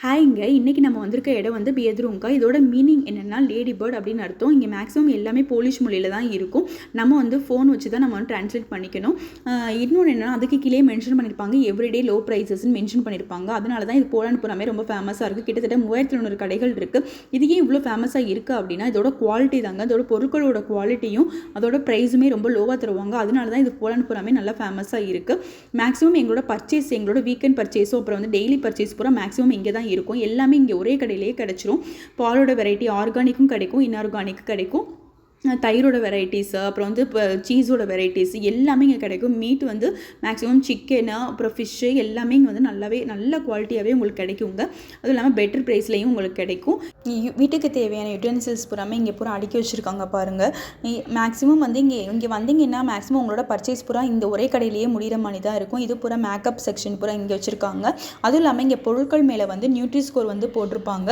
Hi ஹாய்ங்க இன்றைக்கி நம்ம வந்திருக்க இடம் வந்து பேத்ரூம்க்கா இதோட மீனிங் என்னென்னா லேடி பேர்ட் அப்படின்னு அர்த்தம். இங்கே மேக்ஸிமம் எல்லாமே போலிஷ் மொழியில் தான் இருக்கும். நம்ம வந்து ஃபோன் வச்சு தான் நம்ம வந்து ட்ரான்ஸ்லேட் பண்ணிக்கணும். இன்னொன்று என்னென்னா அதுக்கு கீழே மென்ஷன் பண்ணியிருப்பாங்க எவ்ரிடே லோ ப்ரைஸஸ்ன்னு மென்ஷன் பண்ணியிருப்பாங்க அதனால தான் இது போலான் புறாமே ரொம்ப ஃபேமஸாக இருக்குது கிட்டத்தட்ட மூவாயிரத்தி தொண்ணூறு கடைகள் இருக்குது இது ஏன் இவ்வளோ ஃபேமஸாக இருக்குது அப்படின்னா இதோட குவாலிட்டி தாங்க. அதோட பொருட்களோட குவாலிட்டியும் அதோட ப்ரைஸுமே ரொம்ப லோவாக தருவாங்க. அதனால தான் இது போலான் புறாமே நல்லா ஃபேமஸாக இருக்குது மேக்ஸிமம் எங்களோட பர்ச்சேஸ் எங்களோட வீக்கெண்ட் பர்ச்சேஸோ அப்புறம் வந்து டெய்லி பர்ச்சேஸ் பூரா மேக்ஸிமம் இங்கே தான் இருக்கும். எல்லாமே இங்கே ஒரே கடையிலேயே கிடச்சிரும். பாலோட வெரைட்டி ஆர்கானிக்கும் கிடைக்கும் இன்ஆர்கானிக் கிடைக்கும். தயிரோட வெரைட்டிஸு அப்புறம் வந்து இப்போ சீஸோட வெரைட்டிஸ் எல்லாமே இங்கே கிடைக்கும். மீட் வந்து மேக்ஸிமம் சிக்கனு அப்புறம் ஃபிஷ்ஷு எல்லாமே இங்கே வந்து நல்லாவே நல்ல குவாலிட்டியாகவே உங்களுக்கு கிடைக்குங்க அதுவும் இல்லாமல் பெட்டர் ப்ரைஸ்லேயும் உங்களுக்கு கிடைக்கும். வீட்டுக்கு தேவையான யுட்டென்சில்ஸ் பூராமே இங்கே பூரா அடுக்கி வச்சுருக்காங்க பாருங்கள் மேக்ஸிமம் வந்து இங்கே இங்கே வந்தீங்கன்னா மேக்ஸிமம் உங்களோட பர்ச்சேஸ் பூரா இந்த ஒரே கடையிலேயே முடிகிற மாதிரி தான் இருக்கும். இது பூரா மேக்கப் செக்ஷன் பூரா இங்கே வச்சுருக்காங்க. அதுவும் இல்லாமல் இங்கே பொருட்கள் மேலே வந்து நியூட்ரி ஸ்கோர் வந்து போட்டிருப்பாங்க.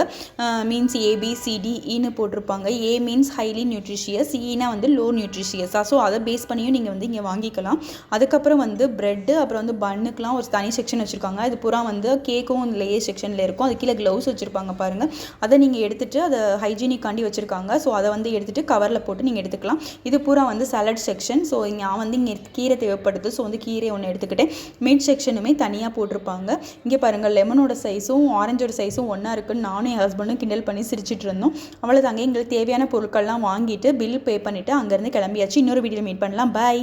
மீன்ஸ் ஏபிசிடிஇன்னு e போட்டிருப்பாங்க. ஏ மீன்ஸ் ஹைலி நியூட்ரிஷியஸ் சீனா வந்து லோ நியூட்ரிஷியஸாக ஸோ அதை பேஸ் பண்ணியும் நீங்கள் வந்து இங்கே வாங்கிக்கலாம். அதுக்கப்புறம் வந்து ப்ரெட்டு அப்புறம் வந்து பன்னுக்கெலாம் ஒரு தனி செக்ஷன் வச்சுருக்காங்க. இது பூரா வந்து கேக்கும் லேயர் செக்ஷனில் இருக்கும். அது கீழே க்ளவுஸ் வச்சுருப்பாங்க பாருங்கள் அதை நீங்கள் எடுத்துகிட்டு அதை ஹைஜீனிக்காண்டி வச்சுருக்காங்க. ஸோ அதை வந்து எடுத்துகிட்டு கவரில் போட்டு நீங்கள் எடுத்துக்கலாம். இது பூரா வந்து சாலட் செக்ஷன் ஸோ நான் வந்து இங்கே கீரை தேவைப்படுது. ஸோ வந்து கீரை ஒன்று எடுத்துக்கிட்டேன். மீட் செக்ஷனுமே தனியாக போட்டிருப்பாங்க. இங்கே பாருங்கள் லெமனோட சைஸும் ஆரஞ்சோட சைஸும் ஒன்றா இருக்குன்னு நானும் என் ஹஸ்பண்டும் கிண்டல் பண்ணி சிரிச்சிட்டு இருந்தோம். அவ்வளோதாங்க எங்களுக்கு தேவையான பொருட்கள்லாம் வாங்கிட்டு பில் பே பண்ணிவிட்டு அங்கேருந்து கிளம்பியாச்சு. இன்னொரு வீடியோவில் மீட் பண்ணலாம். பாய்